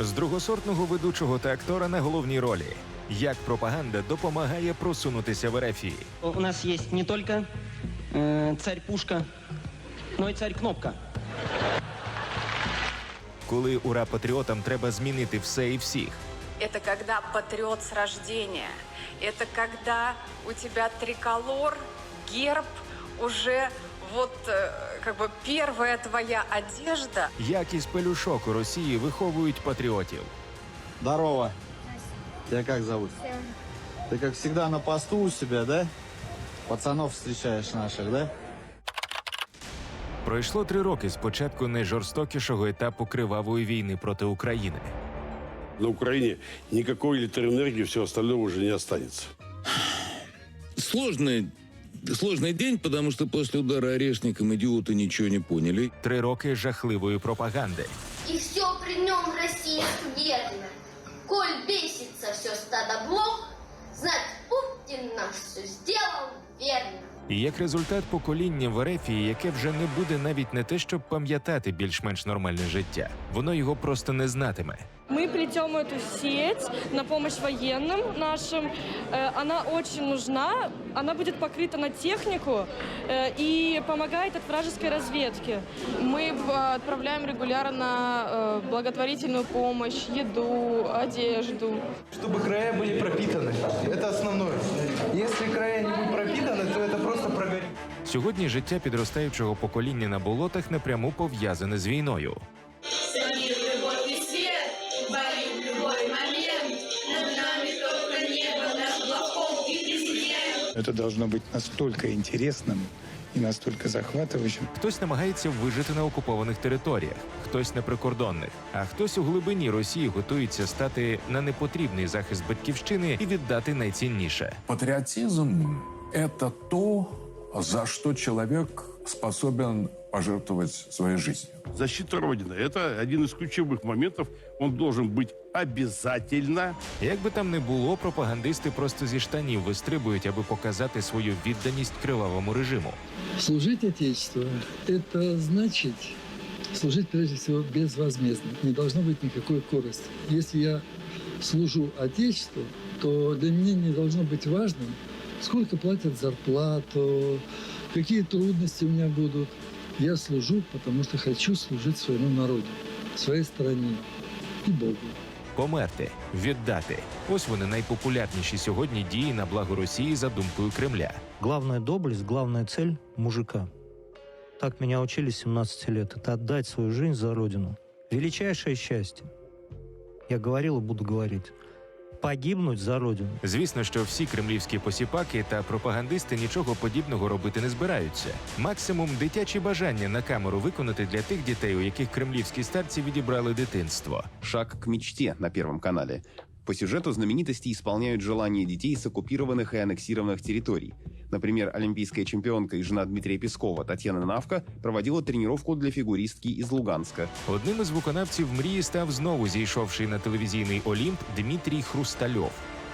З другосортного ведучого та актора на головній ролі. Як пропаганда допомагає просунутися в Ерефії. У нас есть не только э, царь-пушка, но и царь-кнопка. Коли ура патріотам треба змінити все і всіх. Это когда патриот с рождения. Это когда у тебя триколор, герб, уже вот э, как бы первая твоя одежда. Як із пелюшок у Росії виховують патріотів. Здорово. Тебя как зовут? Ты как всегда на посту у себя, да? Пацанов встречаешь наших, да? Пройшло три роки з початку найжорстокішого етапу кривавої війни проти України. На Украине никакой электроэнергии, все остальное уже не останется. Сложный, сложный день, потому что после удара орешником идиоты ничего не поняли. Три роки жахливої пропаганди. И все при нем российск верно. Коль бесится все стадо блох, знать Путин наш все сделал верно. І як результат покоління в Ерефії, яке вже не буде навіть не те, щоб пам'ятати більш-менш нормальне життя, воно його просто не знатиме. Мы плетем эту сеть на помощь военным нашим. Э, Она очень нужна. Она будет покрыта на технику э, и помогает от вражеской разведки. Мы э, отправляем регулярно э, благотворительную помощь, еду, одежду. Чтобы края были пропитаны. Это основное. Если края не будут пропитаны, то это просто прогорит. Сьогодні життя підростаючого покоління на болотах напряму пов'язане з війною. Это должно быть настолько интересным и настолько захватывающим. Хтось намагається вижити на окупованих територіях, хтось на прикордонних, а хтось у глибині Росії готується стати на непотрібний захист батьківщини і віддати найцінніше. Патриотизм – это то, за что человек способен пожертвовать своей жизнью. Защита Родины – это один из ключевых моментов. Он должен быть обязательно. Як би там не було, пропагандисти просто зі штанів вистрибують, аби показати свою відданість кривавому режиму. Служить Отечеству – это значит служить прежде всего безвозмездно. Не должно быть никакой корости. Если я служу Отечеству, то для меня не должно быть важным, сколько платят зарплату, какие трудности у меня будут. Я служу, потому что хочу служить своему народу, своей стране и Богу. Померти, віддати ось вони найпопулярніші сьогодні дії на благо Росії за думкою Кремля. Главная доблесть, главная цель мужика. Так меня учили с 17 лет. Это отдать свою жизнь за родину. Величайшее счастье. Я говорил и буду говорить. Погибнуть за родину. Звісно, що всі кремлівські посіпаки та пропагандисти нічого подібного робити не збираються. Максимум дитячі бажання на камеру виконати для тих дітей, у яких кремлівські старці відібрали дитинство. «Шаг к мечте» на Первом канале. По сюжету знаменитости исполняют желания детей с оккупированных и аннексированных территорий. Например, олимпийская чемпионка и жена Дмитрия Пескова Татьяна Навка проводила тренировку для фигуристки из Луганска. Одним із виконавців мрії став знову зійшовший на телевізійний Олімп Дмитрій Хрустальов,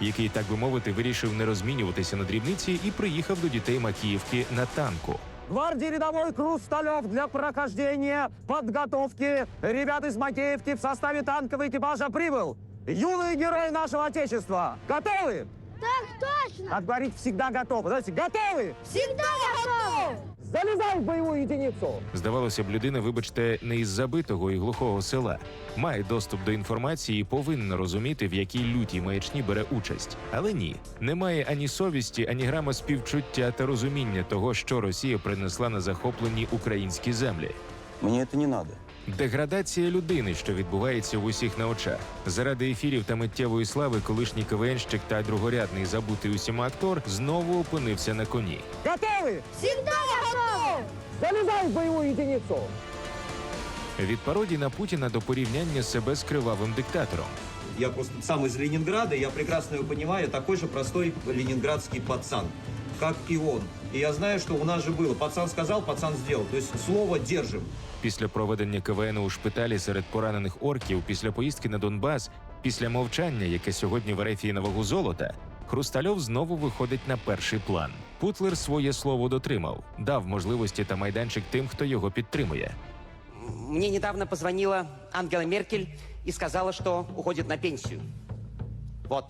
який, так би мовити, вирішив не розмінюватися на дрібниці і приїхав до дітей Макіївки на танку. Гвардии рядовой Крусталев для прохождения подготовки ребят из Макеевки в составе танкового экипажа прибыл. Юные герои нашего Отечества. Готовы? Так точно! Надо говорить всегда готовы. Знаете, готовы? Всегда готовы! Залезай в боевую единицу. Здавалося б, людина, вибачте, не із забитого і глухого села. Має доступ до інформації і повинна розуміти, в якій лютій маячні бере участь. Але ні, немає ані совісті, ані грама співчуття та розуміння того, що Росія принесла на захоплені українські землі. Мне это не надо. Деградація людини, що відбувається в усіх на очах. Заради ефірів та миттєвої слави, колишній КВНщик та другорядний забутий усіма актор знову опинився на коні. Готовы? Всегда готовы! Залезай в боевую единицу. Від пародій на Путіна до порівняння себе з кривавим диктатором. Я просто сам из Ленинграда, я прекрасно его понимаю, такой же простой ленинградский пацан, как и он. И я знаю, что у нас же было. Пацан сказал, пацан сделал. То есть слово держим. Після проведення КВН у шпиталі серед поранених орків, після поїздки на Донбас, після мовчання, яке сьогодні в Ерефії на вагу золота, Хрустальов знову виходить на перший план. Путлер своє слово дотримав, дав можливості та майданчик тим, хто його підтримує. Мне недавно позвонила Ангела Меркель и сказала, что уходит на пенсию. Вот.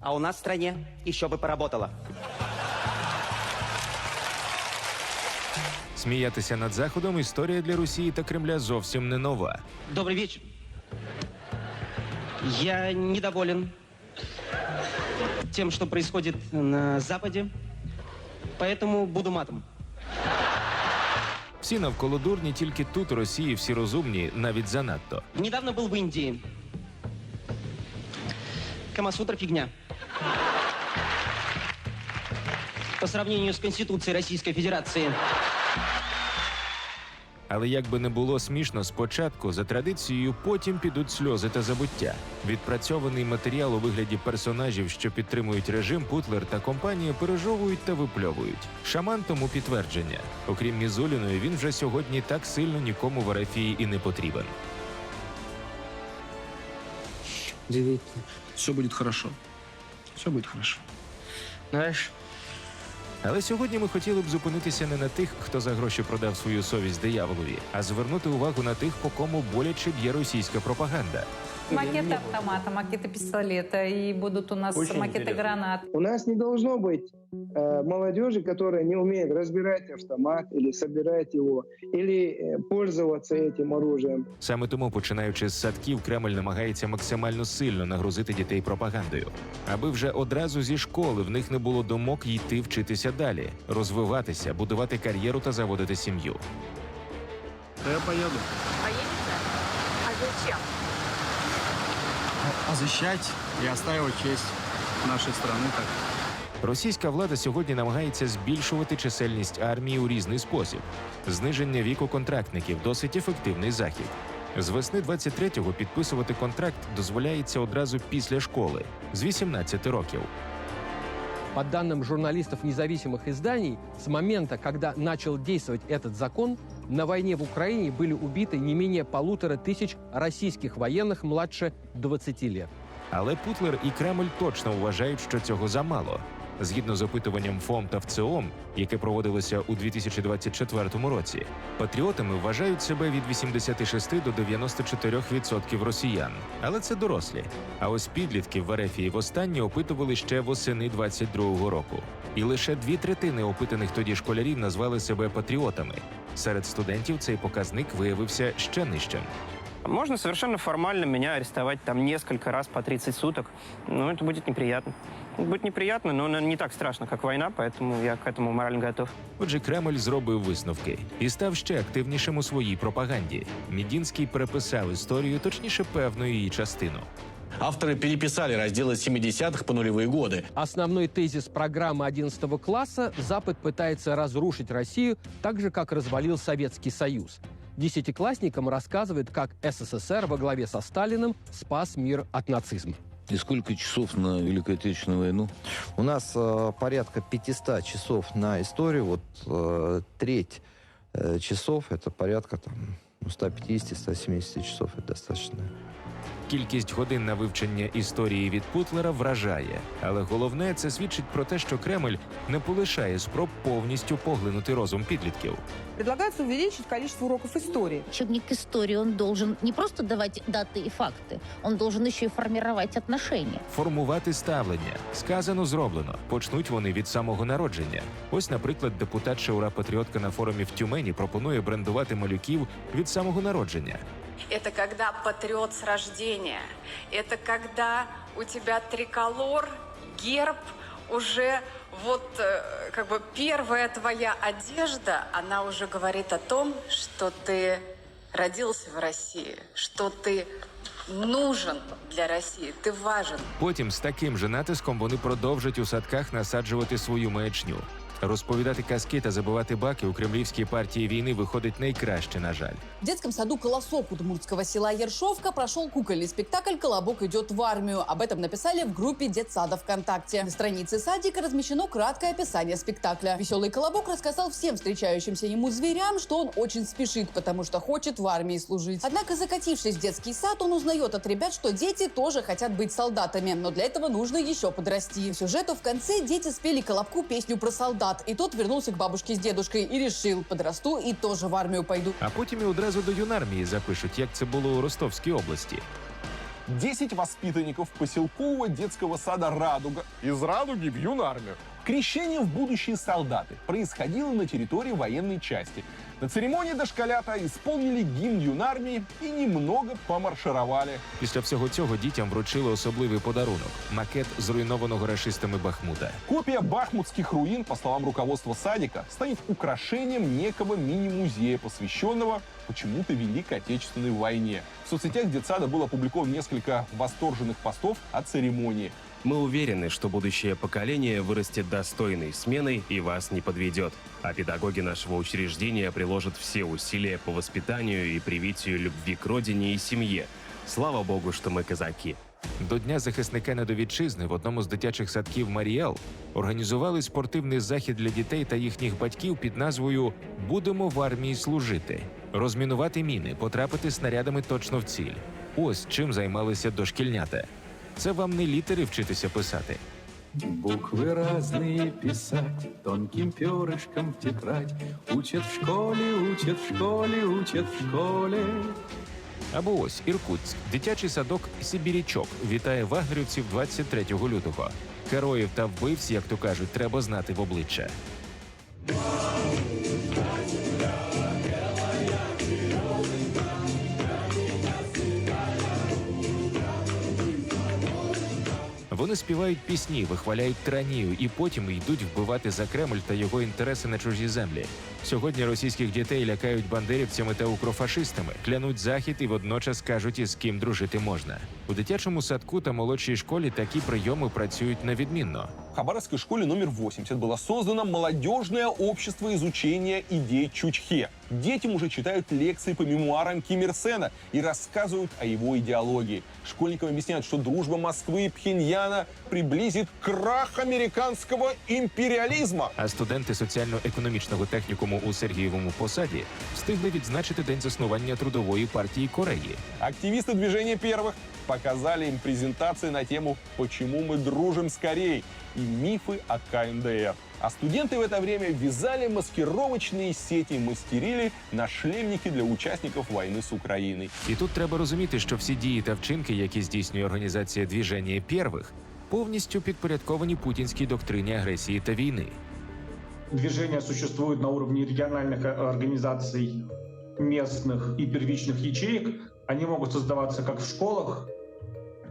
А у нас в стране еще бы поработала. Сміятися над заходом історія для Росії та Кремля зовсім не нова. Добрый вечер. Я недоволен тем, что происходит на Западе, поэтому буду матом. Всі навколо дурні, тільки тут у Росії всі розумні, навіть занадто. Недавно был в Индии. Камасутра фигня. По сравнению с Конституцией Российской Федерации. Але як би не було смішно спочатку, за традицією потім підуть сльози та забуття. Відпрацьований матеріал у вигляді персонажів, що підтримують режим, Путлер та компанія пережовують та випльовують. Шаман тому підтвердження. Окрім Мізуліної, він вже сьогодні так сильно нікому в Арафії і не потрібен. Удивительно. Все будет хорошо. Все будет хорошо. Знаешь, Але сьогодні ми хотіли б зупинитися не на тих, хто за гроші продав свою совість дияволові, а звернути увагу на тих, по кому боляче б'є російська пропаганда. Макеты автомата, макеты пистолета, и будут у нас Очень макеты интересно. гранат. У нас не должно быть э, молодежи, которая не умеет разбирать автомат или собирать его, или э, пользоваться этим оружием. Саме тому, починаючи з садків, Кремль намагається максимально сильно нагрузити дітей пропагандою, аби вже одразу зі школи в них не було думок йти вчитися далі, розвиватися, будувати кар'єру та заводити сім'ю. да я поеду. Поедете? А зачем? А защищать и отстаивать честь нашей страны так. Російська влада сьогодні намагається збільшувати чисельність армії у різний спосіб. Зниження віку контрактників досить ефективний захід. З весни 23-го підписувати контракт дозволяється одразу після школи з 18 років. По данным журналистов независимых изданий, с момента, когда начал действовать этот закон, на войне в Украине были убиты не менее полутора тысяч российских военных младше 20 лет. Але Путлер і Кремль точно вважають, що цього замало. Згідно з опитуванням ФОМ та ВЦОМ, яке проводилося у 2024 році, патріотами вважають себе від 86 до 94% росіян. Але це дорослі. А ось підлітків в Ерефії востаннє опитували ще восени 22-го року. І лише дві третини опитаних тоді школярів назвали себе патріотами. Серед студентів цей показник виявився ще нижчим. Можно совершенно формально меня арестовать там несколько раз по 30 суток. Но это будет неприятно. Будет неприятно, но не так страшно, как война, поэтому я к этому морально готов. Отже, Кремль зробив висновки і став ще активнішим у своїй пропаганді. Мідінський переписав історію, точніше, певну її частину. Авторы переписали разделы 70-х по нулевые годы. Основной тезис программы 11 класса – Запад пытается разрушить Россию так же, как развалил Советский Союз. Десятиклассникам рассказывают, как СССР во главе со Сталиным спас мир от нацизма. И сколько часов на Великую Отечественную войну? У нас э, порядка 500 часов на историю. Вот э, треть э, часов это порядка там ну, 150-170 часов. Это достаточно. Кількість годин на вивчення історії від Путлера вражає, але головне це свідчить про те, що Кремль не полишає спроб повністю поглинути розум підлітків. Предлагается увеличить количество уроков истории. Учебник истории, он должен не просто давать даты и факты, он должен еще и формировать отношения. Формувати ставлення сказано зроблено. Почнуть вони від самого народження. Ось, наприклад, депутат Шаура Патріотка на форумі в Тюмені пропонує брендувати малюків від самого народження Это когда патриот с рождения. Это когда у тебя триколор, герб, уже вот э, как бы первая твоя одежда, она уже говорит о том, что ты родился в России, что ты нужен для России, ты важен. Потім з таким же натиском вони продовжать у садках насаджувати свою маячню. Розповідати казки та забивати баки у кремлівській партії війни виходить найкраще, на жаль. В детском саду «Колосок» удмуртского села Ершовка прошел кукольный спектакль «Колобок идет в армию». Об этом написали в группе детсада ВКонтакте. На странице садика размещено краткое описание спектакля. Веселый Колобок рассказал всем встречающимся ему зверям, что он очень спешит, потому что хочет в армии служить. Однако, закатившись в детский сад, он узнает от ребят, что дети тоже хотят быть солдатами, но для этого нужно еще подрасти. По сюжету в конце дети спели Колобку песню про солдат, и тот вернулся к бабушке с дедушкой и решил, подрасту и тоже в армию пойду. А потім і одразу до юнармії запишуть, як це було у Ростовській області. 10 воспитанников поселкового детского сада «Радуга» из «Радуги» в юнармию. Крещение в будущие солдаты происходило на территории военной части. На церемонии дошколята исполнили гимн юнармии и немного помаршировали. Після всього цього дітям вручили особливий подарунок макет зруйнованого рашистами Бахмута. Копия бахмутских руин, по словам руководства садика, станет украшением некого мини-музея, посвященного почему-то Великой Отечественной войне. В соцсетях детсада было опубликовано несколько восторженных постов о церемонии. Мы уверены, что будущее поколение вырастет достойной сменой и вас не подведет. А педагоги нашего учреждения приложат все усилия по воспитанию и привитию любви к родине и семье. Слава богу, что мы казаки. До Дня захисника недовітчизни в одному з дитячих садків Маріел організували спортивний захід для дітей та їхніх батьків під назвою Будемо в армії служити, розмінувати міни, потрапити снарядами точно в ціль. Ось чим займалися дошкільнята. Це вам не літери вчитися писати. Буквы разные писать, тонким перышком в тетрадь. Учат в школе, учат в школе, учат в школе. Або ось Іркутськ, дитячий садок Сибірічок вітає вагнерівців 23 лютого. Героїв та вбивць, як то кажуть, треба знати в обличчя. Вони співають пісні, вихваляють тиранію і потім йдуть вбивати за Кремль та його інтереси на чужі землі. Сьогодні російських дітей лякають бандерівцями та укрофашистами, клянуть захід і водночас кажуть, із ким дружити можна. У дитячому садку та молодшій школі такі прийоми працюють невідмінно. В Хабаровской школе номер 80 было создано молодежное общество изучения идей Чучхе. Детям уже читают лекции по мемуарам Ким Ир Сена и рассказывают о его идеологии. Школьникам объясняют, что дружба Москвы и Пхеньяна приблизит крах американского империализма. А студенти соціально-економічного технікуму у Сергієвому посаді встигли відзначити день заснування трудової партії Кореї. Активисты движения первых показали им презентации на тему «Почему мы дружим с Кореей» и мифы о КНДР. А студенты в это время вязали маскировочные сети и мастерили нашлемники для участников войны с Украиной. І тут треба розуміти, що всі дії та вчинки, які здійснює організація двіження первих, повністю підпорядковані путінській доктрині агресії та війни. Движение существует на уровне региональных э, организаций местных и первичных ячеек. Они могут создаваться как в школах,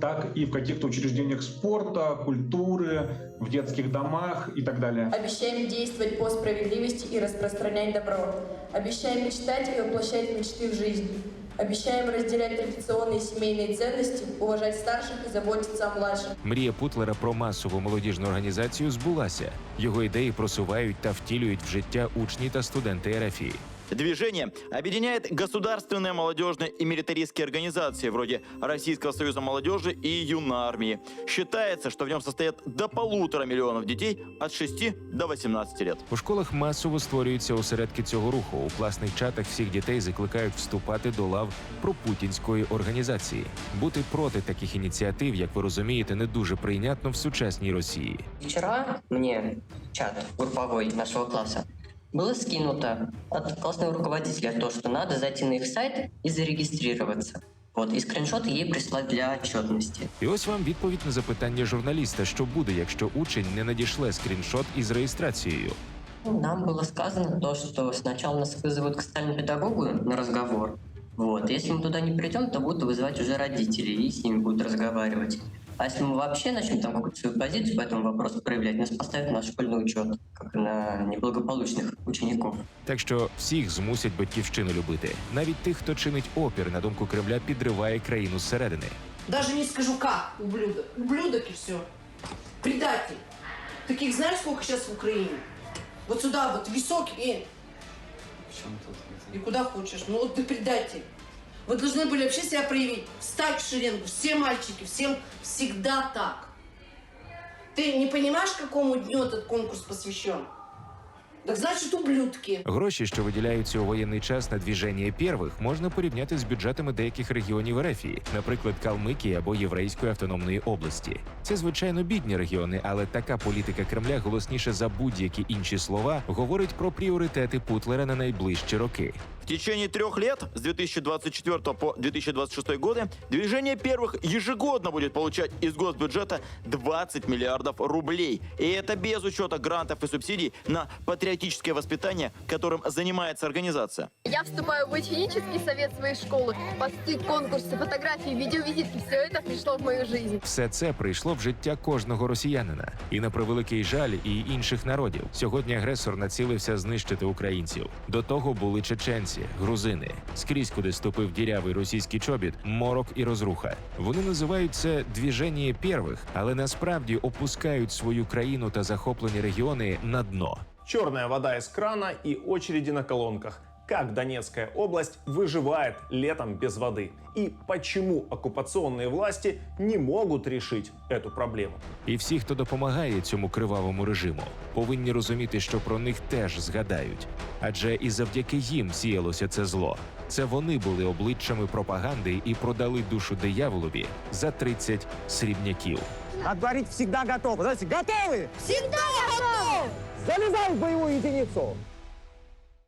так и в каких-то учреждениях спорта, культуры, в детских домах и так далее. Обещаем действовать по справедливости и распространять добро. Обещаем мечтать и воплощать мечты в жизнь. Обещаем разделять традиционные семейные ценности, уважать старших и заботиться о младших. Мрія Путлера про масову молодіжну організацію збулася. Його ідеї просувають та втілюють в життя учні та студенти РФІ. Движение объединяет государственные молодежные и милитаристские организации вроде Российского союза молодежи и юнармии. Считается, что в нем состоят до полутора миллионов детей от 6 до 18 лет. У школах масово створюються осередки цього руху. У класних чатах всіх дітей закликають вступати до лав пропутінської організації. Бути проти таких ініціатив, як ви розумієте, не дуже прийнятно в сучасній Росії. Вчера мне чат групповой нашего класса было скинуто от классного руководителя то, что надо зайти на их сайт и зарегистрироваться. Вот, и скриншоты ей прислать для отчетности. І ось вам відповідь на запитання журналіста, що буде, якщо учень не надішле скріншот із реєстрацією. Нам было сказано то, что сначала нас вызовут к стальному педагогу на разговор. Вот. Если мы туда не придем, то будут вызывать уже родителей и с ними будут разговаривать. А если мы вообще начнем там какую-то свою позицию по этому вопросу проявлять, нас поставят на школьный учет, как на неблагополучных учеников. Так що всіх змусять батьківщину любити. Навіть тих, хто чинить опір, на думку Кремля, підриває країну зсередини. Даже не скажу как, ублюдок. Ублюдок и все. Предатель. Таких знаешь, сколько сейчас в Украине? Вот сюда вот, висок и... И куда хочешь. Ну вот ты предатель. Вы должны были вообще себя проявить. Встать в шеренгу. Все мальчики, всем всегда так. Ты не понимаешь, какому дню этот конкурс посвящен? Так значит, ублюдки. Гроші, що виділяються у воєнний час на двіження первих, можна порівняти з бюджетами деяких регіонів Ерефії, наприклад, Калмикії або Єврейської автономної області. Це звичайно бідні регіони, але така політика Кремля голосніше за будь-які інші слова говорить про пріоритети Путлера на найближчі роки. В течение трех лет, с 2024 по 2026 годы, движение первых ежегодно будет получать из госбюджета 20 миллиардов рублей. И это без учета грантов и субсидий на патриотическое воспитание, которым занимается организация. Я вступаю в ученический совет своей школы. Посты, конкурсы, фотографии, видеовизитки – все это пришло в мою жизнь. Все це прийшло в життя кожного росіянина, і на превеликий жаль і інших народів. Сьогодні агресор націлився знищити українців. До того були чеченці, грузини. Скрізь, куди ступив дірявий російський чобіт, морок і розруха. Вони називають це двіження первих, але насправді опускають свою країну та захоплені регіони на дно. Черная вода из крана и очереди на колонках. Как Донецкая область выживает летом без воды? И почему оккупационные власти не могут решить эту проблему? І всі, хто допомагає цьому кривавому режиму, повинні розуміти, що про них теж згадають. Адже і завдяки їм сіялося це зло. Це вони були обличчями пропаганди і продали душу дияволові за 30 срібняків. Отговорить всегда готов. Знаете, готовы? Всегда готов! Залезай в боевую единицу.